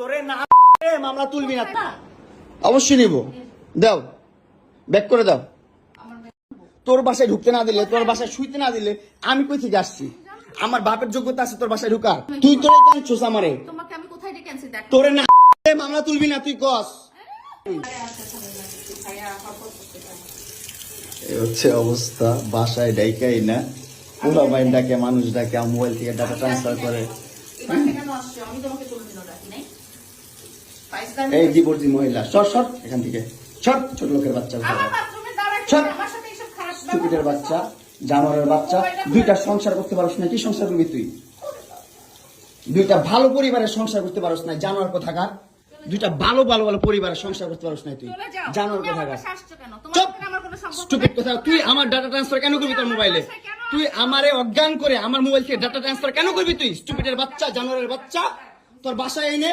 তোরে না মামলা তুলবি না অবশ্যই নিব। দাও ব্যাক করে দাও। তোর বাসায় ঢুকতে না দিলে তোর বাসায় শুইতে না দিলে আমি কই থেকে আসছি? আমার বাপের যোগ্যতা আছে তোর বাসায় ঢুকার। তুই তোরে কেন আমারে। তোমাকে আমি কোথায় ডেকে আনছি? দেখ। তোরে না মামলা তুলবি না তুই কস। হচ্ছে অবস্থা বাসায় ডাইকাই না। পুরো বাইন ডাকে মানুষ ডাকে মোবাইল থেকে ডাটা ট্রান্সফার করে। এবার কেন আসছো আমি তোমাকে কোনোদিনও ডাকি নাই। পাইসদামি এই ডিভোর্সি মহিলা সর সর এখান থেকে। সর ছোট লোকের বাচ্চা স্টুপিডের বাচ্চা জানোয়ারের বাচ্চা দুইটা সংসার করতে পারস না কি সংসার করবি তুই? দুইটা ভালো পরিবারের সংসার করতে পারস না জানোয়ার কোথাকার? দুইটা ভালো ভালো ভালো পরিবারের সংসার করতে পারস না তুই জানোয়ার কোথাকার? চুপ! সম্পর্ক স্টুপিড কথা তুই আমার ডাটা ট্রান্সফার কেন করবি তোর মোবাইলে তুই আমারে অজ্ঞান করে আমার মোবাইল থেকে ডাটা ট্রান্সফার কেন করবি তুই? স্টুপিডের বাচ্চা জানোয়ারের বাচ্চা তোর বাসায় এনে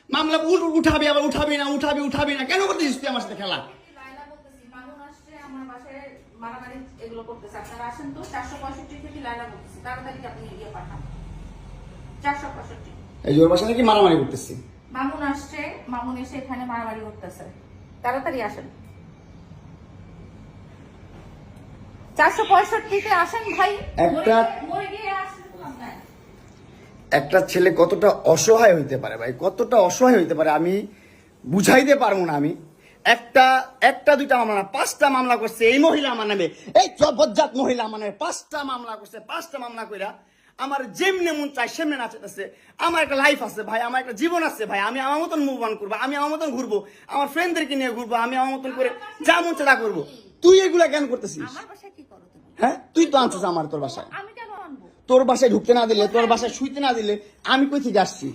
মামলা উঠ- উঠাবি আবার উঠাবি না উঠাবি উঠাবি না। কেন করতেছিস তুই আমার সাথে খেলা? মামুন আসছে, আমার বাসায় মারামারি এগুলো করতেছে। আপনারা আসেন তো, 465 থেকে লায়লা বলতেছি। তাড়াতাড়ি আপনি পাঠান। 465 এই জোর বাসা নাকি মারামারি করতেছি। মামুন আসছে মামুন এসে এখানে মারামারি করতেছে। তাড়াতাড়ি আসেন। চারশো পঁয়ষট্টিতে আসেন ভাই। একটা- একটা ছেলে কতটা অসহায় হইতে পারে ভাই? কতটা অসহায় হইতে পারে আমি বুঝাইতে পারব না আমি। একটা একটা দুইটা মামলা না পাঁচটা মামলা করছে এই মহিলা আমার নামে। এই জবজ্জাত মহিলা আমার নামে পাঁচটা মামলা করছে পাঁচটা মামলা কইরা আমার যেমনে মন চাই সেমনে নাচাইতেছে। আমার একটা লাইফ আছে ভাই আমার একটা জীবন আছে ভাই আমি আমার মতন মুভ অন করব আমি আমার মতন ঘুরবো আমার ফ্রেন্ডদেরকে নিয়ে ঘুরবো আমি আমার মতন করে যা মন তা করব। তুই এগুলা কেন করতেছিস? হ্যাঁ? তুই তো আনছিস আমার তোর বাসায়। তোর বাসায় ঢুকতে না দিলে তোর বাসায় শুইতে না দিলে আমি কই থেকে আসছি?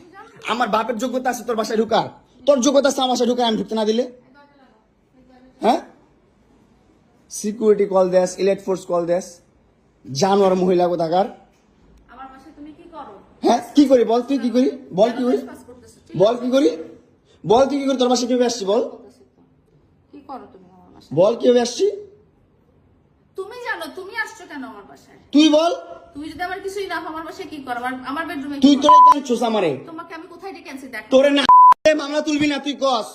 আমার বাপের যোগ্যতা আছে তোর বাসায় ঢুকার। তোর যোগ্যতা আছে আমার বাসায় ঢুকার আমি ঢুকতে না দিলে? হ্যাঁ? সিকিউরিটি কল দেস ইলেট ফোর্স কল দেস। জানোয়ার মহিলা কোথাকার? হ্যাঁ কি করি বল তুই কি করি? বল কি করি? বল কি করি? বল তুই কি করি? তোর বাসায় কীভাবে আসছি বল? কি করো তুমি বল কীভাবে আসছি তুমি জানো তুমি আসছো কেন আমার বাসায়? তুই বল। তুই যদি আমার কিছুই না আমার বাসায় কি করো আমার আমার বেডরুমে তুই তোর কেন চোস আমারে? তোমাকে আমি কোথায় ডেকে আনছি? দেখ। তোরে না মামলা তুলবি না তুই কস।